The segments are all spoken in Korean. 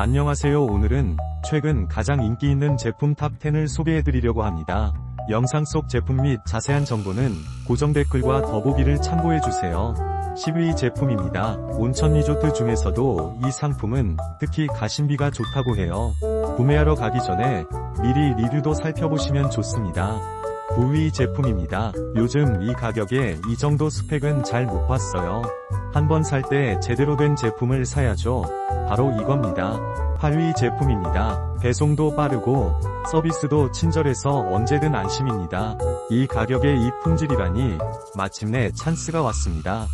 안녕하세요 오늘은 최근 가장 인기 있는 제품 탑10을 소개해드리려고 합니다. 영상 속 제품 및 자세한 정보는 고정 댓글과 더보기를 참고해주세요. 10위 제품입니다. 온천 리조트 중에서도 이 상품은 특히 가심비가 좋다고 해요. 구매하러 가기 전에 미리 리뷰도 살펴보시면 좋습니다. 9위 제품입니다. 요즘 이 가격에 이 정도 스펙은 잘 못 봤어요. 한 번 살 때 제대로 된 제품을 사야죠. 바로 이겁니다. 8위 제품입니다. 배송도 빠르고 서비스도 친절해서 언제든 안심입니다. 이 가격에 이 품질이라니 마침내 찬스가 왔습니다.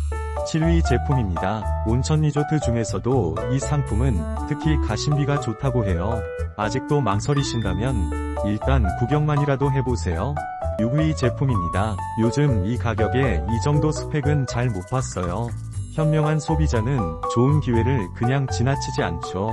7위 제품입니다. 온천 리조트 중에서도 이 상품은 특히 가심비가 좋다고 해요. 아직도 망설이신다면 일단 구경만이라도 해보세요. 6위 제품입니다. 요즘 이 가격에 이 정도 스펙은 잘 못 봤어요. 현명한 소비자는 좋은 기회를 그냥 지나치지 않죠.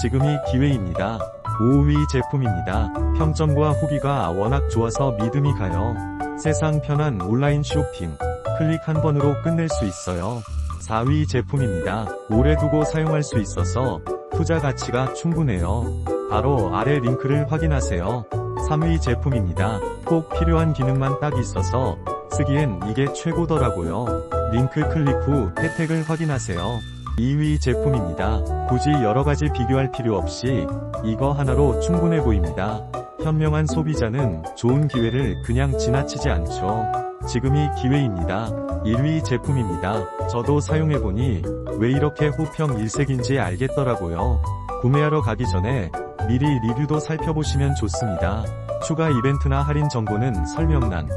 지금이 기회입니다. 5위 제품입니다. 평점과 후기가 워낙 좋아서 믿음이 가요. 세상 편한 온라인 쇼핑. 클릭 한 번으로 끝낼 수 있어요. 4위 제품입니다. 오래 두고 사용할 수 있어서 투자 가치가 충분해요. 바로 아래 링크를 확인하세요. 3위 제품입니다. 꼭 필요한 기능만 딱 있어서 쓰기엔 이게 최고더라고요. 링크 클릭 후 혜택을 확인하세요. 2위 제품입니다. 굳이 여러가지 비교할 필요 없이 이거 하나로 충분해 보입니다. 현명한 소비자는 좋은 기회를 그냥 지나치지 않죠. 지금이 기회입니다. 1위 제품입니다. 저도 사용해보니 왜 이렇게 호평 일색인지 알겠더라고요. 구매하러 가기 전에 미리 리뷰도 살펴보시면 좋습니다. 추가 이벤트나 할인 정보는 설명란,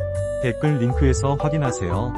댓글 링크에서 확인하세요.